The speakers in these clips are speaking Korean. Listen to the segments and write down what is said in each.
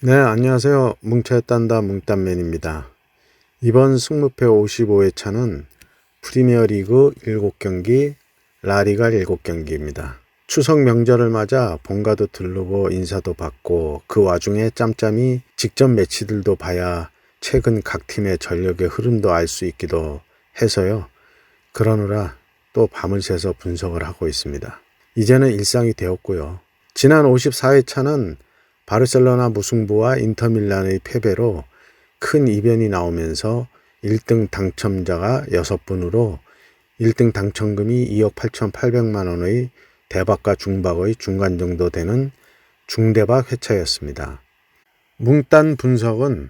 네, 안녕하세요. 뭉쳐야 딴다 뭉딴맨입니다. 이번 승무패 55회차는 프리미어리그 7경기, 라리가 7경기입니다. 추석 명절을 맞아 본가도 들르고 인사도 받고 그 와중에 짬짬이 직전 매치들도 봐야 최근 각 팀의 전력의 흐름도 알 수 있기도 해서요. 그러느라 또 밤을 새서 분석을 하고 있습니다. 이제는 일상이 되었고요. 지난 54회차는 바르셀로나 무승부와 인터밀란의 패배로 큰 이변이 나오면서 1등 당첨자가 6분으로 1등 당첨금이 2억 8,800만 원의 대박과 중박의 중간 정도 되는 중대박 회차였습니다. 뭉딴 분석은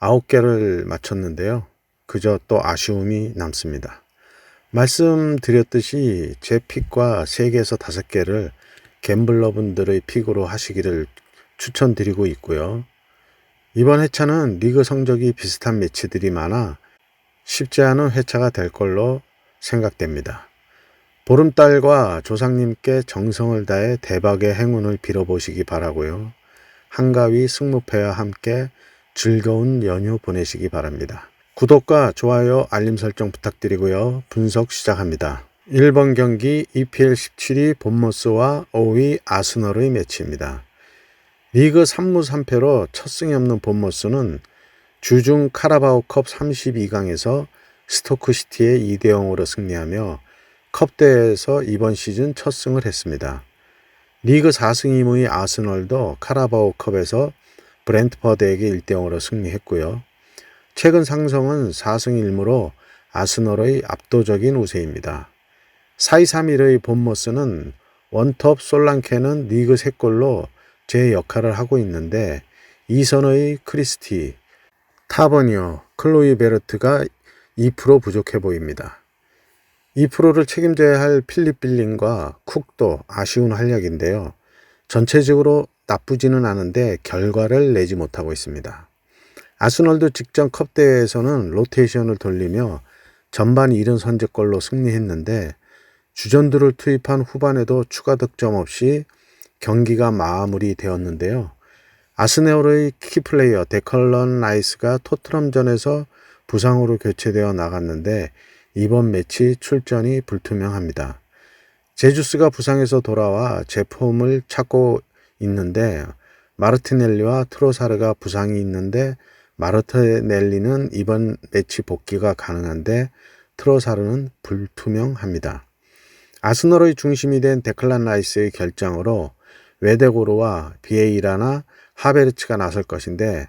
9개를 마쳤는데요. 그저 또 아쉬움이 남습니다. 말씀드렸듯이 제 픽과 3개에서 5개를 갬블러분들의 픽으로 하시기를 추천드리고 있고요. 이번 회차는 리그 성적이 비슷한 매치들이 많아 쉽지 않은 회차가 될 걸로 생각됩니다. 보름달과 조상님께 정성을 다해 대박의 행운을 빌어보시기 바라고요. 한가위 승무패와 함께 즐거운 연휴 보내시기 바랍니다. 구독과 좋아요, 알림 설정 부탁드리고요. 분석 시작합니다. 1번 경기 EPL 17위 본머스와 5위 아스널의 매치입니다. 리그 3무 3패로 첫 승이 없는 본머스는 주중 카라바오컵 32강에서 스토크시티에 2대 0으로 승리하며 컵대회에서 이번 시즌 첫 승을 했습니다. 리그 4승 2무의 아스널도 카라바오컵에서 브렌트퍼드에게 1대 0으로 승리했고요. 최근 상성은 4승 1무로 아스널의 압도적인 우세입니다. 4-2-3-1의 본머스는 원톱 솔랑케는 리그 3골로 제 역할을 하고 있는데 이선의 크리스티, 타버니어, 클로이 베르트가 2% 부족해 보입니다. 2%를 책임져야 할 필립 빌링과 쿡도 아쉬운 활약인데요. 전체적으로 나쁘지는 않은데 결과를 내지 못하고 있습니다. 아스널도 직전 컵 대회에서는 로테이션을 돌리며 전반 7 선제골로 승리했는데 주전들을 투입한 후반에도 추가 득점 없이 경기가 마무리되었는데요. 아스네올의 키플레이어 데컬런 라이스가 토트넘전에서 부상으로 교체되어 나갔는데 이번 매치 출전이 불투명합니다. 제주스가 부상에서 돌아와 제폼을 찾고 있는데 마르티넬리와 트로사르가 부상이 있는데 마르티넬리는 이번 매치 복귀가 가능한데 트로사르는 불투명합니다. 아스널의 중심이 된 데클란 라이스의 결정으로 웨데고르와 비에이라나 하베르츠가 나설 것인데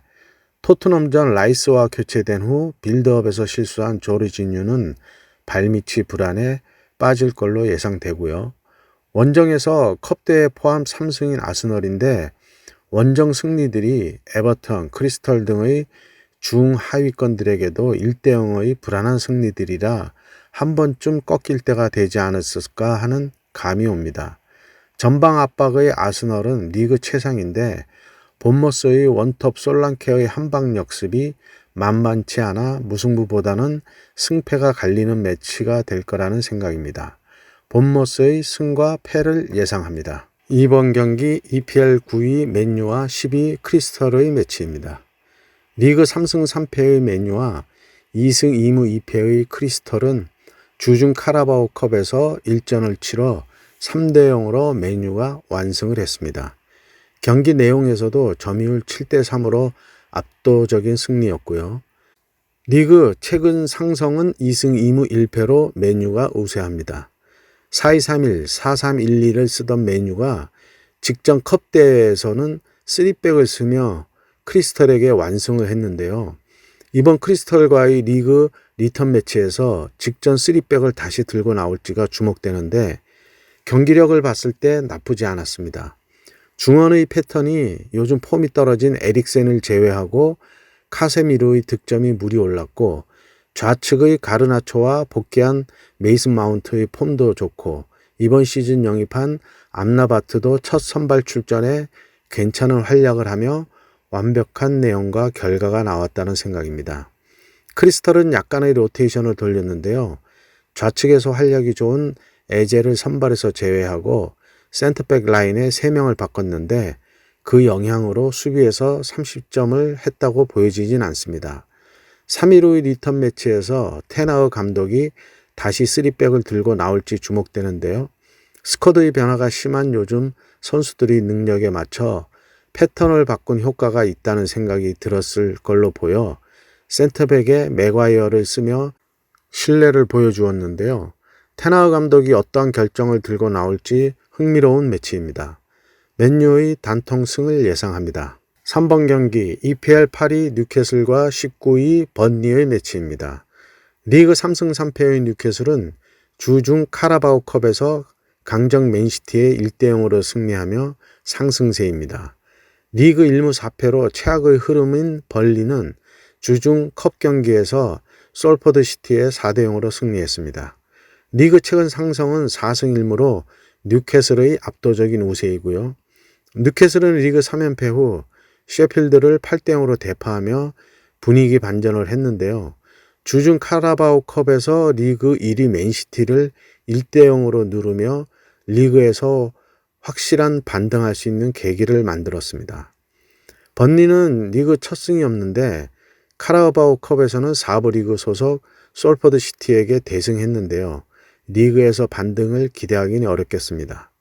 토트넘전 라이스와 교체된 후 빌드업에서 실수한 조르지뉴는 발밑이 불안해 빠질 걸로 예상되고요. 원정에서 컵대회 포함 3승인 아스널인데 원정 승리들이 에버턴, 크리스털 등의 중하위권들에게도 1대0의 불안한 승리들이라 한 번쯤 꺾일 때가 되지 않았을까 하는 감이 옵니다. 전방 압박의 아스널은 리그 최상인데 본머스의 원톱 솔랑케의 한방 역습이 만만치 않아 무승부보다는 승패가 갈리는 매치가 될 거라는 생각입니다. 본머스의 승과 패를 예상합니다. 이번 경기 EPL 9위 맨유와 10위 크리스털의 매치입니다. 리그 3승 3패의 맨유와 2승 2무 2패의 크리스털은 주중 카라바오컵에서 일전을 치러 3대 0으로 메뉴가 완승을 했습니다. 경기 내용에서도 점유율 7대 3으로 압도적인 승리였고요. 리그 최근 상성은 2승 2무 1패로 메뉴가 우세합니다. 4231, 4312를 쓰던 메뉴가 직전 컵 대회에서는 3백을 쓰며 크리스털에게 완승을 했는데요. 이번 크리스털과의 리그 리턴 매치에서 직전 3백을 다시 들고 나올지가 주목되는데 경기력을 봤을 때 나쁘지 않았습니다. 중원의 패턴이 요즘 폼이 떨어진 에릭센을 제외하고 카세미르의 득점이 물이 올랐고 좌측의 가르나초와 복귀한 메이슨 마운트의 폼도 좋고 이번 시즌 영입한 암나바트도 첫 선발 출전에 괜찮은 활약을 하며 완벽한 내용과 결과가 나왔다는 생각입니다. 크리스털은 약간의 로테이션을 돌렸는데요. 좌측에서 활약이 좋은 에제를 선발에서 제외하고 센터백 라인에 3명을 바꿨는데 그 영향으로 수비에서 30점을 했다고 보여지진 않습니다. 3일 5일 리턴 매치에서 테나우 감독이 다시 3백을 들고 나올지 주목되는데요. 스쿼드의 변화가 심한 요즘 선수들이 능력에 맞춰 패턴을 바꾼 효과가 있다는 생각이 들었을 걸로 보여 센터백에 맥와이어를 쓰며 신뢰를 보여주었는데요. 테나우 감독이 어떠한 결정을 들고 나올지 흥미로운 매치입니다. 맨유의 단통 승을 예상합니다. 3번 경기 EPL 8위 뉴캐슬과 19위 번니의 매치입니다. 리그 3승 3패의 뉴캐슬은 주중 카라바오컵에서 강정 맨시티에 1대0으로 승리하며 상승세입니다. 리그 1무 4패로 최악의 흐름인 벌리는 주중 컵 경기에서 솔퍼드 시티에 4대0으로 승리했습니다. 리그 최근 상승은 4승 1무로 뉴캐슬의 압도적인 우세이고요. 뉴캐슬은 리그 3연패 후 셰필드를 8대 0으로 대파하며 분위기 반전을 했는데요. 주중 카라바오 컵에서 리그 1위 맨시티를 1대 0으로 누르며 리그에서 확실한 반등할 수 있는 계기를 만들었습니다. 번니는 리그 첫 승이 없는데 카라바오 컵에서는 4부 리그 소속 솔퍼드 시티에게 대승했는데요. 리그에서 반등을 기대하기는 어렵겠습니다.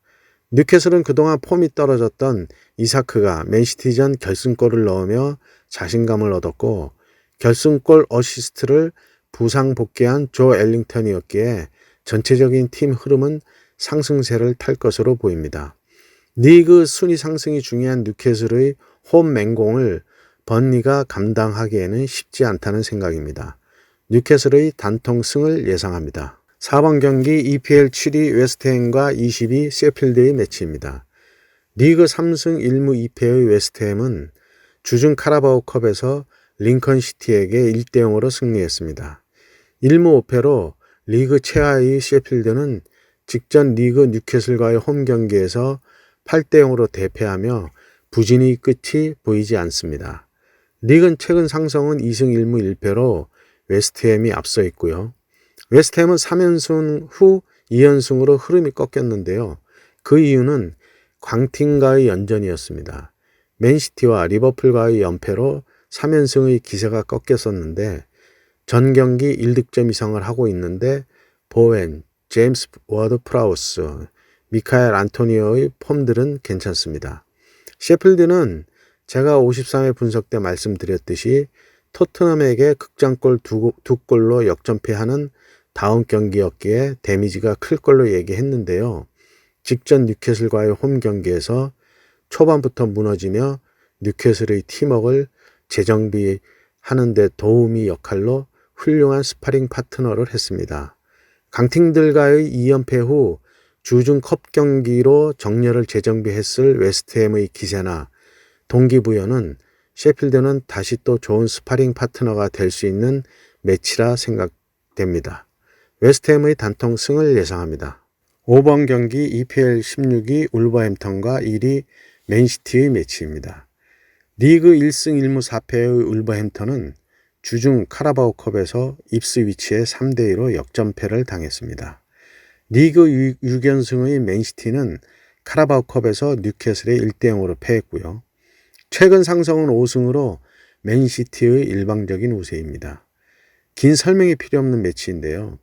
뉴캐슬은 그동안 폼이 떨어졌던 이사크가 맨시티전 결승골을 넣으며 자신감을 얻었고 결승골 어시스트를 부상 복귀한 조 엘링턴이었기에 전체적인 팀 흐름은 상승세를 탈 것으로 보입니다. 리그 순위 상승이 중요한 뉴캐슬의 홈 맹공을 번니가 감당하기에는 쉽지 않다는 생각입니다. 뉴캐슬의 단통 승을 예상합니다. 4번 경기 EPL 7위 웨스트햄과 20위 세필드의 매치입니다. 리그 3승 1무 2패의 웨스트햄은 주중 카라바오컵에서 링컨 시티에게 1대 0으로 승리했습니다. 1무 5패로 리그 최하위 셰필드는 직전 리그 뉴캐슬과의 홈 경기에서 8대 0으로 대패하며 부진의 끝이 보이지 않습니다. 리그는 최근 상승은 2승 1무 1패로 웨스트햄이 앞서 있고요. 웨스트햄은 3연승 후 2연승으로 흐름이 꺾였는데요. 그 이유는 광팀과의 연전이었습니다. 맨시티와 리버풀과의 연패로 3연승의 기세가 꺾였었는데 전 경기 1득점 이상을 하고 있는데 보웬, 제임스 워드 프라우스, 미카엘 안토니오의 폼들은 괜찮습니다. 셰필드는 제가 53회 분석 때 말씀드렸듯이 토트넘에게 극장골 두, 두 골로 역전패하는 다음 경기였기에 데미지가 클 걸로 얘기했는데요. 직전 뉴캐슬과의 홈 경기에서 초반부터 무너지며 뉴캐슬의 팀워크를 재정비하는 데 도움이 역할로 훌륭한 스파링 파트너를 했습니다. 강팀들과의 2연패 후 주중 컵 경기로 정렬을 재정비했을 웨스트햄의 기세나 동기부여는 셰필드는 다시 또 좋은 스파링 파트너가 될 수 있는 매치라 생각됩니다. 웨스트햄의 단통 승을 예상합니다. 5번 경기 EPL 16위 울버햄턴과 1위 맨시티의 매치입니다. 리그 1승 1무 4패의 울버햄턴은 주중 카라바오컵에서 입스위치에 3대2로 역전패를 당했습니다. 리그 6연승의 맨시티는 카라바오컵에서 뉴캐슬에 1대0으로 패했고요. 최근 상승은 5승으로 맨시티의 일방적인 우세입니다. 긴 설명이 필요 없는 매치인데요.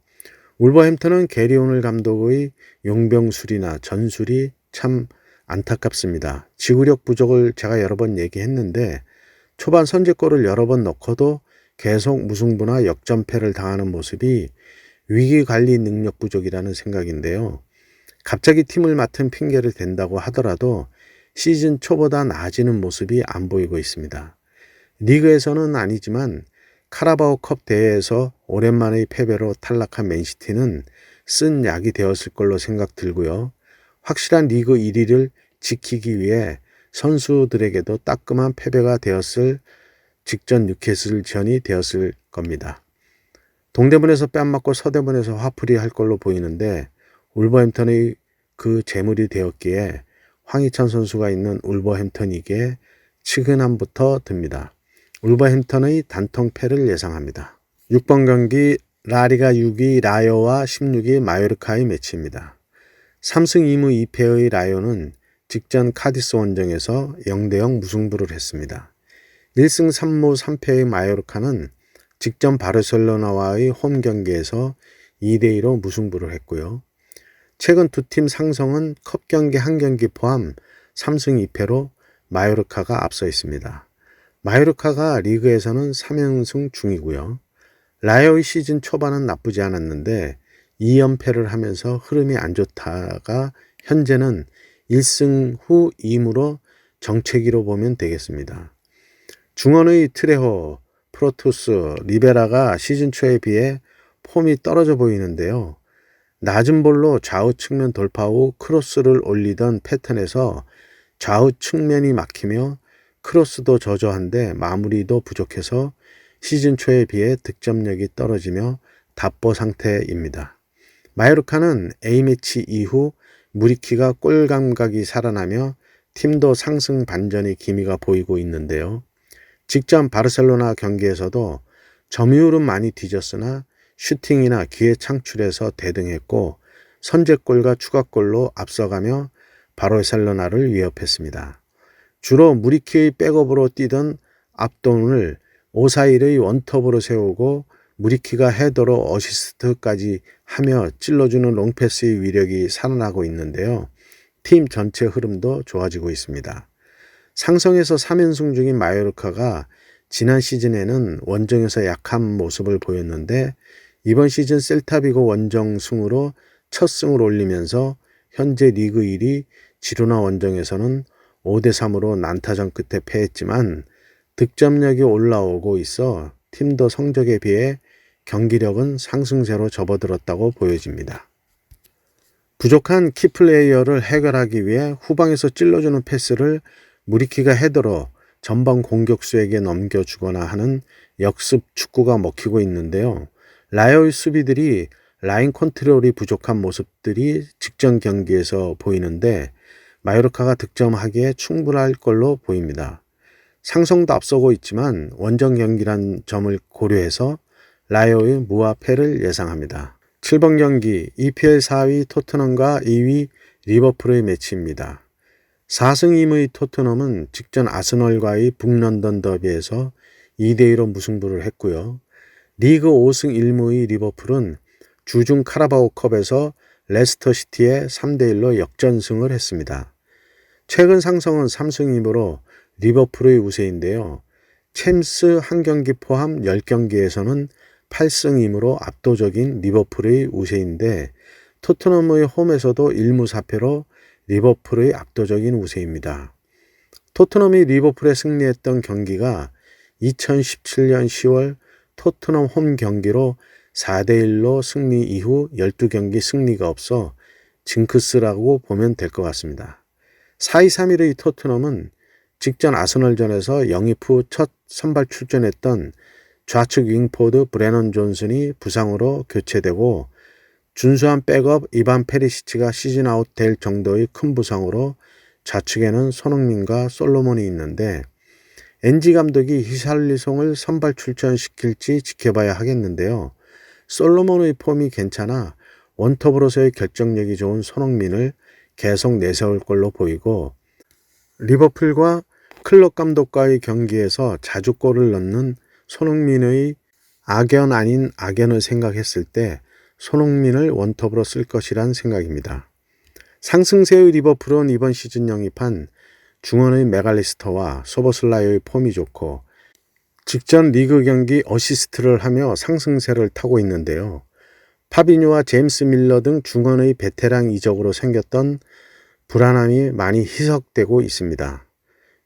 울버햄턴은 게리온을 감독의 용병술이나 전술이 참 안타깝습니다. 지구력 부족을 제가 여러 번 얘기했는데 초반 선제골을 여러 번 넣고도 계속 무승부나 역전패를 당하는 모습이 위기 관리 능력 부족이라는 생각인데요. 갑자기 팀을 맡은 핑계를 댄다고 하더라도 시즌 초보다 나아지는 모습이 안 보이고 있습니다. 리그에서는 아니지만 카라바오 컵 대회에서 오랜만의 패배로 탈락한 맨시티는 쓴 약이 되었을 걸로 생각 들고요. 확실한 리그 1위를 지키기 위해 선수들에게도 따끔한 패배가 되었을 직전 뉴캐슬전이 되었을 겁니다. 동대문에서 뺨 맞고 서대문에서 화풀이 할 걸로 보이는데 울버햄턴의 그 재물이 되었기에 황희찬 선수가 있는 울버햄턴에게 치근함부터 듭니다. 울버햄턴의 단통패를 예상합니다. 6번 경기 라리가 6위 라요와 16위 마요르카의 매치입니다. 3승 2무 2패의 라요는 직전 카디스 원정에서 0대0 무승부를 했습니다. 1승 3무 3패의 마요르카는 직전 바르셀로나와의 홈 경기에서 2대2로 무승부를 했고요. 최근 두 팀 상성은 컵 경기 한 경기 포함 3승 2패로 마요르카가 앞서 있습니다. 마요르카가 리그에서는 3연승 중이고요. 라이오의 시즌 초반은 나쁘지 않았는데 2연패를 하면서 흐름이 안 좋다가 현재는 1승 후 2무로 정체기로 보면 되겠습니다. 중원의 트레호, 프로투스, 리베라가 시즌 초에 비해 폼이 떨어져 보이는데요. 낮은 볼로 좌우 측면 돌파 후 크로스를 올리던 패턴에서 좌우 측면이 막히며 크로스도 저조한데 마무리도 부족해서 시즌 초에 비해 득점력이 떨어지며 답보 상태입니다. 마요르카는 A매치 이후 무리키가 골 감각이 살아나며 팀도 상승 반전의 기미가 보이고 있는데요. 직전 바르셀로나 경기에서도 점유율은 많이 뒤졌으나 슈팅이나 기회 창출에서 대등했고 선제골과 추가골로 앞서가며 바르셀로나를 위협했습니다. 주로 무리키의 백업으로 뛰던 압돈을 오사일의 원톱으로 세우고 무리키가 헤더로 어시스트까지 하며 찔러주는 롱패스의 위력이 살아나고 있는데요. 팀 전체 흐름도 좋아지고 있습니다. 상성에서 3연승 중인 마요르카가 지난 시즌에는 원정에서 약한 모습을 보였는데 이번 시즌 셀타비고 원정 승으로 첫 승을 올리면서 현재 리그 1위 지루나 원정에서는 5대 3으로 난타전 끝에 패했지만 득점력이 올라오고 있어 팀도 성적에 비해 경기력은 상승세로 접어들었다고 보여집니다. 부족한 키플레이어를 해결하기 위해 후방에서 찔러주는 패스를 무리키가 헤더로 전방 공격수에게 넘겨주거나 하는 역습 축구가 먹히고 있는데요. 라이오의 수비들이 라인 컨트롤이 부족한 모습들이 직전 경기에서 보이는데 마요르카가 득점하기에 충분할 걸로 보입니다. 상성도 앞서고 있지만 원정 경기란 점을 고려해서 라이오의 무화패를 예상합니다. 7번 경기 EPL 4위 토트넘과 2위 리버풀의 매치입니다. 4승 2무의 토트넘은 직전 아스널과의 북런던 더비에서 2대2로 무승부를 했고요. 리그 5승 1무의 리버풀은 주중 카라바오컵에서 레스터시티에 3대1로 역전승을 했습니다. 최근 상성은 3승 2무로 리버풀의 우세인데요. 챔스 한 경기 포함 10경기에서는 8승 2무로 압도적인 리버풀의 우세인데 토트넘의 홈에서도 1무 4패로 리버풀의 압도적인 우세입니다. 토트넘이 리버풀에 승리했던 경기가 2017년 10월 토트넘 홈 경기로 4대1로 승리 이후 12경기 승리가 없어 징크스라고 보면 될 것 같습니다. 4-2-3-1의 토트넘은 직전 아스널전에서 영입 후 첫 선발 출전했던 좌측 윙포드 브레넌 존슨이 부상으로 교체되고 준수한 백업 이반 페리시치가 시즌 아웃 될 정도의 큰 부상으로 좌측에는 손흥민과 솔로몬이 있는데 엔지 감독이 히샬리송을 선발 출전시킬지 지켜봐야 하겠는데요. 솔로몬의 폼이 괜찮아 원톱으로서의 결정력이 좋은 손흥민을 계속 내세울 걸로 보이고 리버풀과 클럽 감독과의 경기에서 자주 골을 넣는 손흥민의 악연 아닌 악연을 생각했을 때 손흥민을 원톱으로 쓸 것이란 생각입니다. 상승세의 리버풀은 이번 시즌 영입한 중원의 메갈리스터와 소버슬라이의 폼이 좋고 직전 리그 경기 어시스트를 하며 상승세를 타고 있는데요. 파비뉴와 제임스 밀러 등 중원의 베테랑 이적으로 생겼던 불안함이 많이 희석되고 있습니다.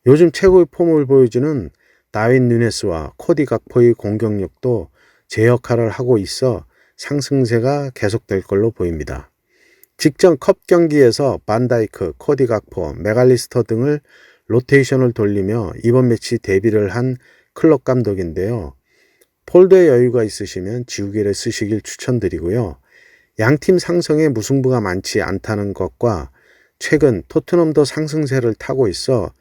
요즘 최고의 폼을 보여주는 다윈 누네스와 코디 각포의 공격력도 제 역할을 하고 있어 상승세가 계속될 걸로 보입니다. 직전 컵 경기에서 반다이크, 코디 각포, 메갈리스터 등을 로테이션을 돌리며 이번 매치 데뷔를 한 클럽 감독인데요. 폴드에 여유가 있으시면 지우개를 쓰시길 추천드리고요. 양팀 상성에 무승부가 많지 않다는 것과 최근 토트넘도 상승세를 타고 있어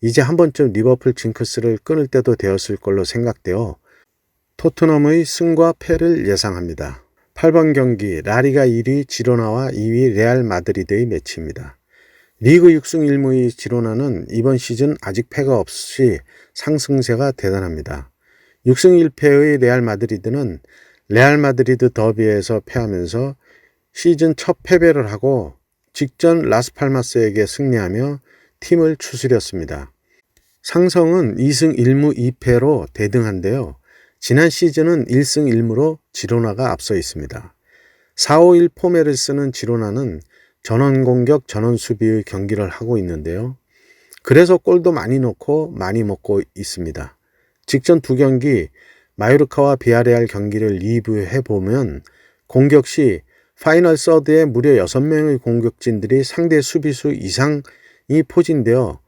이제 한 번쯤 리버풀 징크스를 끊을 때도 되었을 걸로 생각되어 토트넘의 승과 패를 예상합니다. 8번 경기 라리가 1위 지로나와 2위 레알 마드리드의 매치입니다. 리그 6승 1무의 지로나는 이번 시즌 아직 패가 없이 상승세가 대단합니다. 6승 1패의 레알 마드리드는 레알 마드리드 더비에서 패하면서 시즌 첫 패배를 하고 직전 라스팔마스에게 승리하며 팀을 추스렸습니다. 상성은 2승 1무 2패로 대등한데요. 지난 시즌은 1승 1무로 지로나가 앞서 있습니다. 4-5-1 포맷을 쓰는 지로나는 전원 공격, 전원 수비의 경기를 하고 있는데요. 그래서 골도 많이 넣고 많이 먹고 있습니다. 직전 두 경기 마요르카와 비아레알 경기를 리뷰해 보면 공격 시 파이널 서드에 무려 6명의 공격진들이 상대 수비수 이상 이 포진되어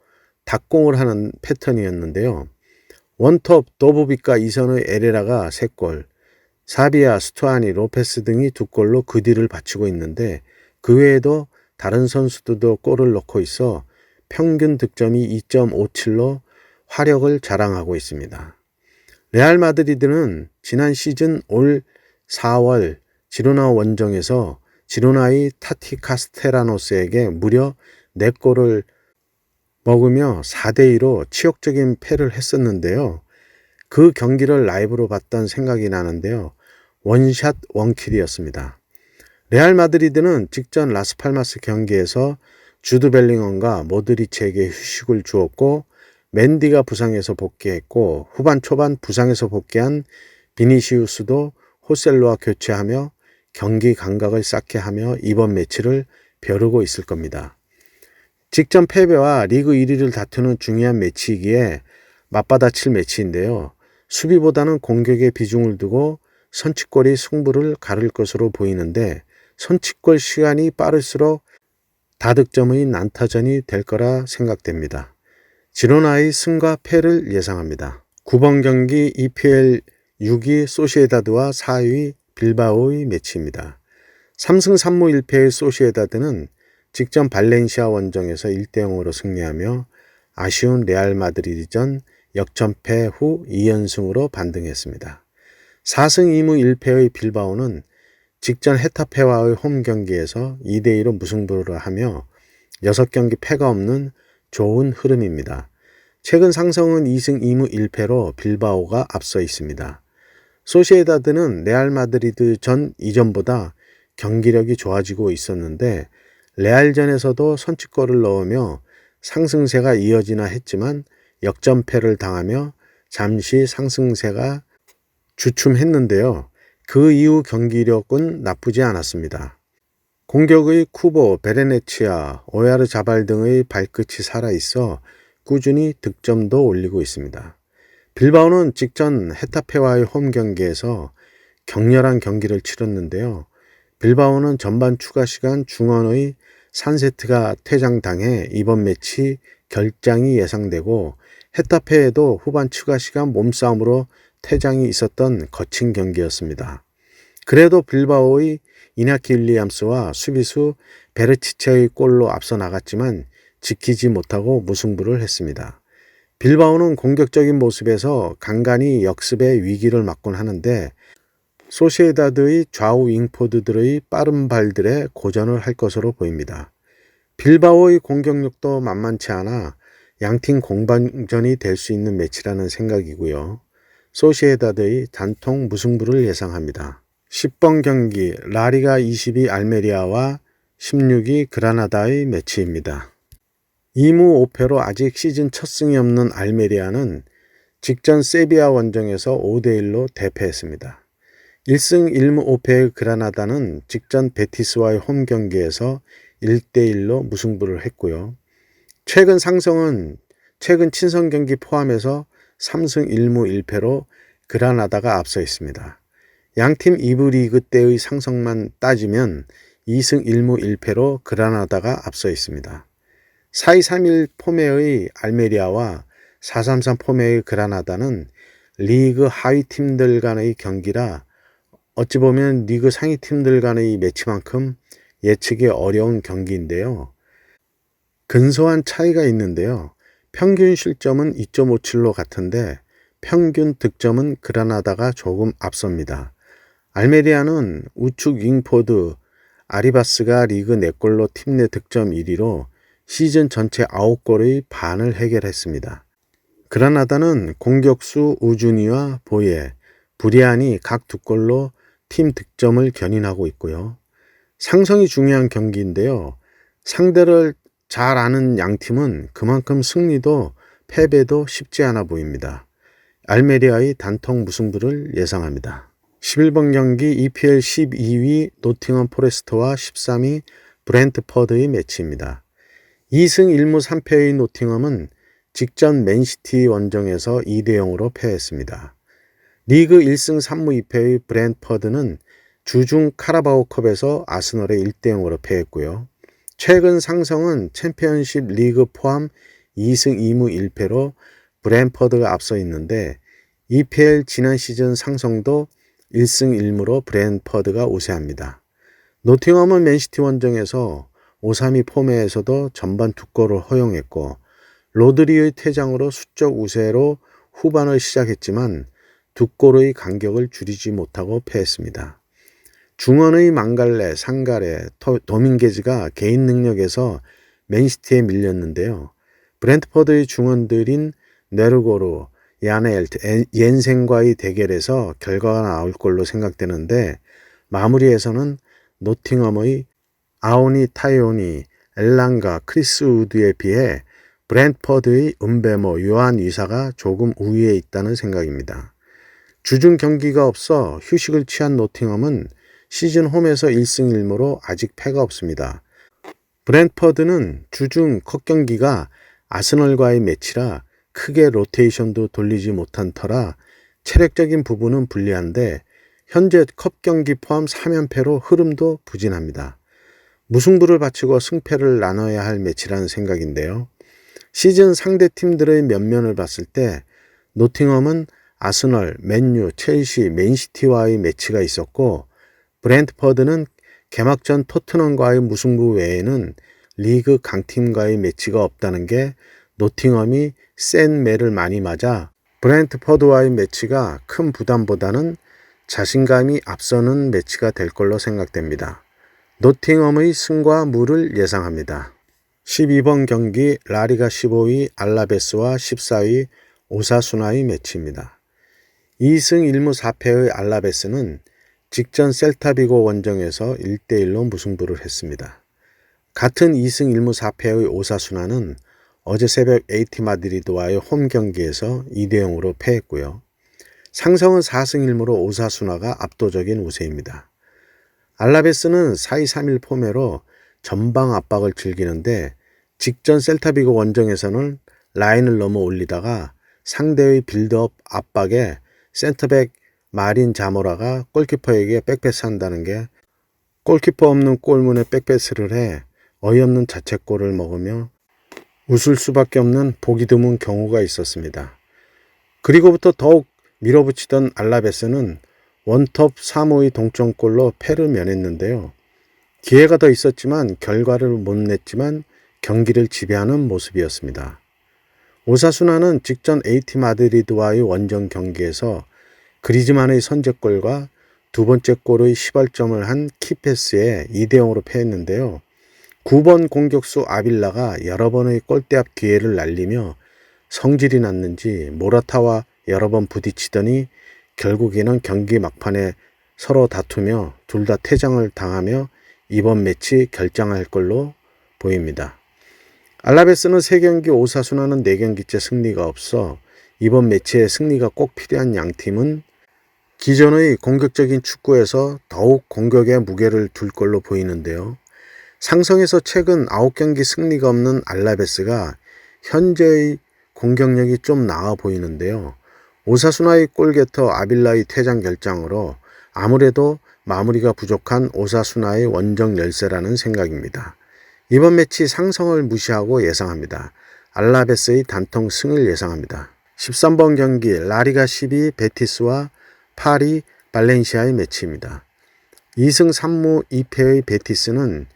닭공을 하는 패턴이었는데요. 원톱 도보비카 이선의 에레라가 3골, 사비아, 스투아니, 로페스 등이 두 골로 그 뒤를 바치고 있는데 그 외에도 다른 선수들도 골을 넣고 있어 평균 득점이 2.57로 화력을 자랑하고 있습니다. 레알 마드리드는 지난 시즌 올 4월 지로나 원정에서 지로나의 타티 카스테라노스에게 무려 4골을 먹으며 4대2로 치욕적인 패를 했었는데요. 그 경기를 라이브로 봤던 생각이 나는데요. 원샷 원킬이었습니다. 레알 마드리드는 직전 라스팔마스 경기에서 주드 벨링엄과 모드리치에게 휴식을 주었고 맨디가 부상에서 복귀했고 후반 초반 부상에서 복귀한 비니시우스도 호셀로와 교체하며 경기 감각을 쌓게 하며 이번 매치를 벼르고 있을 겁니다. 직전 패배와 리그 1위를 다투는 중요한 매치이기에 맞받아칠 매치인데요. 수비보다는 공격에 비중을 두고 선취골이 승부를 가를 것으로 보이는데 선취골 시간이 빠를수록 다득점의 난타전이 될 거라 생각됩니다. 지로나의 승과 패를 예상합니다. 9번 경기 EPL 6위 소시에다드와 4위 빌바오의 매치입니다. 3승 3무 1패의 소시에다드는 직전 발렌시아 원정에서 1대0으로 승리하며 아쉬운 레알 마드리드전 역전패 후 2연승으로 반등했습니다. 4승 2무 1패의 빌바오는 직전 헤타페와의 홈 경기에서 2대2로 무승부를 하며 6경기 패가 없는 좋은 흐름입니다. 최근 상성은 2승 2무 1패로 빌바오가 앞서 있습니다. 소시에다드는 레알 마드리드 전 이전보다 경기력이 좋아지고 있었는데 레알전에서도 선취골을 넣으며 상승세가 이어지나 했지만 역전패를 당하며 잠시 상승세가 주춤했는데요. 그 이후 경기력은 나쁘지 않았습니다. 공격의 쿠보, 베레네치아, 오야르 자발 등의 발끝이 살아있어 꾸준히 득점도 올리고 있습니다. 빌바오는 직전 헤타페와의 홈 경기에서 격렬한 경기를 치렀는데요. 빌바오는 전반 추가 시간 중원의 산세트가 퇴장당해 이번 매치 결장이 예상되고 헤타페에도 후반 추가 시간 몸싸움으로 퇴장이 있었던 거친 경기였습니다. 그래도 빌바오의 이나키 윌리암스와 수비수 베르치체의 골로 앞서 나갔지만 지키지 못하고 무승부를 했습니다. 빌바오는 공격적인 모습에서 간간히 역습의 위기를 맞곤 하는데 소시에다드의 좌우 윙포드들의 빠른 발들에 고전을 할 것으로 보입니다. 빌바오의 공격력도 만만치 않아 양팀 공방전이 될 수 있는 매치라는 생각이고요. 소시에다드의 단통 무승부를 예상합니다. 10번 경기 라리가 22 알메리아와 16위 그라나다의 매치입니다. 2무 5패로 아직 시즌 첫 승이 없는 알메리아는 직전 세비야 원정에서 5대1로 대패했습니다. 1승 1무 5패의 그라나다는 직전 베티스와의 홈 경기에서 1대1로 무승부를 했고요. 최근 상성은 최근 친선 경기 포함해서 3승 1무 1패로 그라나다가 앞서 있습니다. 양팀 2부 리그 때의 상성만 따지면 2승 1무 1패로 그라나다가 앞서 있습니다. 4-2-3-1 포메의 알메리아와 4-3-3 포메의 그라나다는 리그 하위 팀들 간의 경기라 어찌 보면 리그 상위 팀들 간의 매치만큼 예측이 어려운 경기인데요. 근소한 차이가 있는데요. 평균 실점은 2.57로 같은데 평균 득점은 그라나다가 조금 앞섭니다. 알메리아는 우측 윙포드 아리바스가 리그 4골로 팀 내 득점 1위로 시즌 전체 9골의 반을 해결했습니다. 그라나다는 공격수 우주니와 보예, 브리안이 각 두 골로 팀 득점을 견인하고 있고요. 상성이 중요한 경기인데요. 상대를 잘 아는 양 팀은 그만큼 승리도 패배도 쉽지 않아 보입니다. 알메리아의 단통 무승부를 예상합니다. 11번 경기 EPL 12위 노팅엄 포레스트와 13위 브렌트퍼드의 매치입니다. 2승 1무 3패의 노팅엄은 직전 맨시티 원정에서 2대 0으로 패했습니다. 리그 1승 3무 2패의 브렌퍼드는 주중 카라바오컵에서 아스널에 1대 0으로 패했고요. 최근 상성은 챔피언십 리그 포함 2승 2무 1패로 브랜퍼드가 앞서 있는데 EPL 지난 시즌 상성도 1승 1무로 브랜퍼드가 우세합니다. 노팅엄은 맨시티 원정에서 5-3-2 폼에서도 전반 두 골을 허용했고 로드리의 퇴장으로 수적 우세로 후반을 시작했지만 두 골의 간격을 줄이지 못하고 패했습니다. 중원의 망갈레, 상가레, 도밍게즈가 개인 능력에서 맨시티에 밀렸는데요. 브렌트퍼드의 중원들인 네르고르, 야넬트, 옌센과의 대결에서 결과가 나올 걸로 생각되는데 마무리에서는 노팅엄의 아오니 타이오니, 엘랑가, 크리스 우드에 비해 브랜퍼드의 은베모, 요한 위사가 조금 우위에 있다는 생각입니다. 주중 경기가 없어 휴식을 취한 노팅엄은 시즌 홈에서 1승 1무로 아직 패가 없습니다. 브랜퍼드는 주중 컷 경기가 아스널과의 매치라 크게 로테이션도 돌리지 못한 터라 체력적인 부분은 불리한데 현재 컵 경기 포함 3연패로 흐름도 부진합니다. 무승부를 바치고 승패를 나눠야 할 매치라는 생각인데요. 시즌 상대 팀들의 면면을 봤을 때 노팅엄은 아스널, 맨유, 첼시, 맨시티와의 매치가 있었고 브랜트퍼드는 개막전 토트넘과의 무승부 외에는 리그 강팀과의 매치가 없다는 게 노팅엄이 센 매를 많이 맞아 브랜트퍼드와의 매치가 큰 부담보다는 자신감이 앞서는 매치가 될 걸로 생각됩니다. 노팅엄의 승과 무를 예상합니다. 12번 경기 라리가 15위 알라베스와 14위 오사수나의 매치입니다. 2승 1무 4패의 알라베스는 직전 셀타비고 원정에서 1대1로 무승부를 했습니다. 같은 2승 1무 4패의 오사수나는 어제 새벽 에이티 마드리드와의 홈 경기에서 2대 0으로 패했고요. 상성은 4승 1무로 오사수나가 압도적인 우세입니다. 알라베스는 4-2-3-1 포매로 전방 압박을 즐기는데 직전 셀타비고 원정에서는 라인을 넘어 올리다가 상대의 빌드업 압박에 센터백 마린 자모라가 골키퍼에게 백패스 한다는 게 골키퍼 없는 골문에 백패스를 해 어이없는 자책골을 먹으며 웃을 수밖에 없는 보기 드문 경우가 있었습니다. 그리고부터 더욱 밀어붙이던 알라베스는 원톱 3호의 동점골로 패를 면했는데요. 기회가 더 있었지만 결과를 못 냈지만 경기를 지배하는 모습이었습니다. 오사수나는 직전 에이티 마드리드와의 원정 경기에서 그리즈만의 선제골과 두 번째 골의 시발점을 한 키패스에 2대 0으로 패했는데요. 9번 공격수 아빌라가 여러 번의 골대 앞 기회를 날리며 성질이 났는지 모라타와 여러 번 부딪히더니 결국에는 경기 막판에 서로 다투며 둘 다 퇴장을 당하며 이번 매치 결정할 걸로 보입니다. 알라베스는 3경기 오사수나는 4경기째 승리가 없어 이번 매치에 승리가 꼭 필요한 양팀은 기존의 공격적인 축구에서 더욱 공격에 무게를 둘 걸로 보이는데요. 상성에서 최근 9경기 승리가 없는 알라베스가 현재의 공격력이 좀 나아 보이는데요. 오사수나의 골게터 아빌라의 퇴장 결정으로 아무래도 마무리가 부족한 오사수나의 원정 열세라는 생각입니다. 이번 매치 상성을 무시하고 예상합니다. 알라베스의 단통 승을 예상합니다. 13번 경기 라리가 12 베티스와 파리 발렌시아의 매치입니다. 2승 3무 2패의 베티스는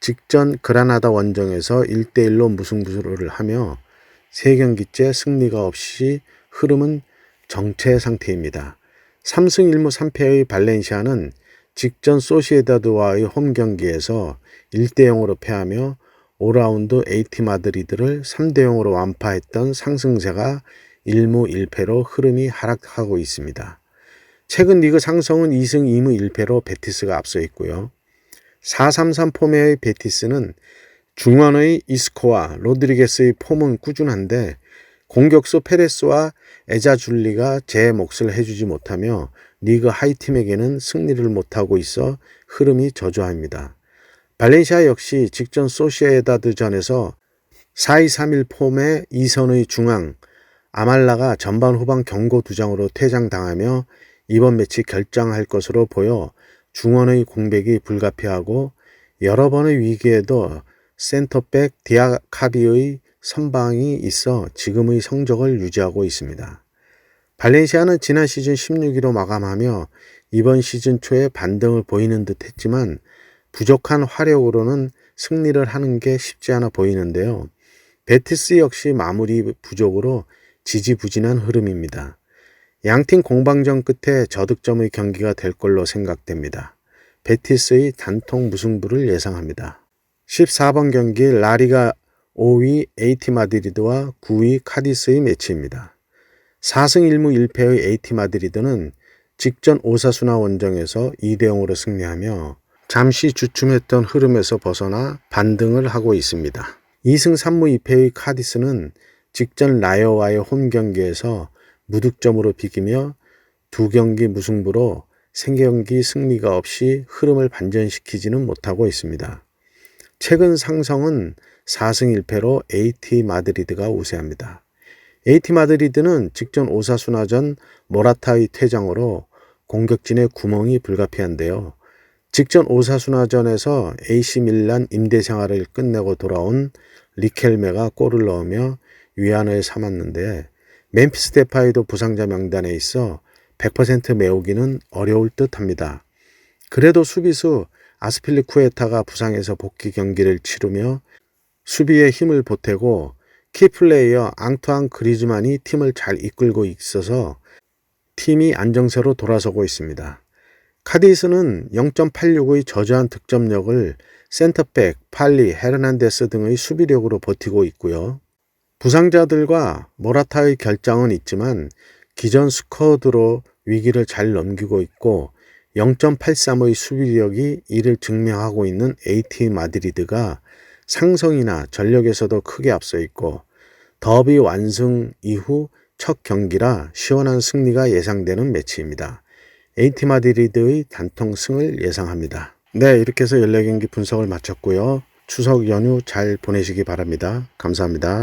직전 그라나다 원정에서 1대1로 무승부를 하며 3경기째 승리가 없이 흐름은 정체 상태입니다. 3승 1무 3패의 발렌시아는 직전 소시에다드와의 홈 경기에서 1대 0으로 패하며 5라운드 AT 마드리드를 3대 0으로 완파했던 상승세가 1무 1패로 흐름이 하락하고 있습니다. 최근 리그 상성은 2승 2무 1패로 베티스가 앞서 있고요. 4-3-3 폼의 베티스는 중원의 이스코와 로드리게스의 폼은 꾸준한데 공격수 페레스와 에자줄리가 제 몫을 해주지 못하며 리그 하이팀에게는 승리를 못하고 있어 흐름이 저조합니다. 발렌시아 역시 직전 소시에다드전에서 4-2-3-1 폼의 이선의 중앙 아말라가 전반 후반 경고 두 장으로 퇴장당하며 이번 매치 결정할 것으로 보여 중원의 공백이 불가피하고 여러 번의 위기에도 센터백 디아카비의 선방이 있어 지금의 성적을 유지하고 있습니다. 발렌시아는 지난 시즌 16위로 마감하며 이번 시즌 초에 반등을 보이는 듯 했지만 부족한 화력으로는 승리를 하는 게 쉽지 않아 보이는데요. 베티스 역시 마무리 부족으로 지지부진한 흐름입니다. 양팀 공방전 끝에 저득점의 경기가 될 걸로 생각됩니다. 베티스의 단통 무승부를 예상합니다. 14번 경기 라리가 5위 AT 마드리드와 9위 카디스의 매치입니다. 4승 1무 1패의 AT 마드리드는 직전 오사수나 원정에서 2대 0으로 승리하며 잠시 주춤했던 흐름에서 벗어나 반등을 하고 있습니다. 2승 3무 2패의 카디스는 직전 라이어와의 홈 경기에서 무득점으로 비기며 두 경기 무승부로 생경기 승리가 없이 흐름을 반전시키지는 못하고 있습니다. 최근 상성은 4승 1패로 AT 마드리드가 우세합니다. AT 마드리드는 직전 오사수나전 모라타의 퇴장으로 공격진의 구멍이 불가피한데요. 직전 오사수나전에서 AC 밀란 임대 생활을 끝내고 돌아온 리켈메가 골을 넣으며 위안을 삼았는데 멤피스 데파이도 부상자 명단에 있어 100% 메우기는 어려울 듯 합니다. 그래도 수비수 아스필리쿠에타가 부상해서 복귀 경기를 치르며 수비에 힘을 보태고 키플레이어 앙투안 그리즈만이 팀을 잘 이끌고 있어서 팀이 안정세로 돌아서고 있습니다. 카디스는 0.86의 저조한 득점력을 센터백, 팔리, 헤르난데스 등의 수비력으로 버티고 있고요. 부상자들과 모라타의 결장은 있지만 기존 스쿼드로 위기를 잘 넘기고 있고 0.83의 수비력이 이를 증명하고 있는 AT 마드리드가 상성이나 전력에서도 크게 앞서 있고 더비 완승 이후 첫 경기라 시원한 승리가 예상되는 매치입니다. AT 마드리드의 단통 승을 예상합니다. 네, 이렇게 해서 14경기 분석을 마쳤고요. 추석 연휴 잘 보내시기 바랍니다. 감사합니다.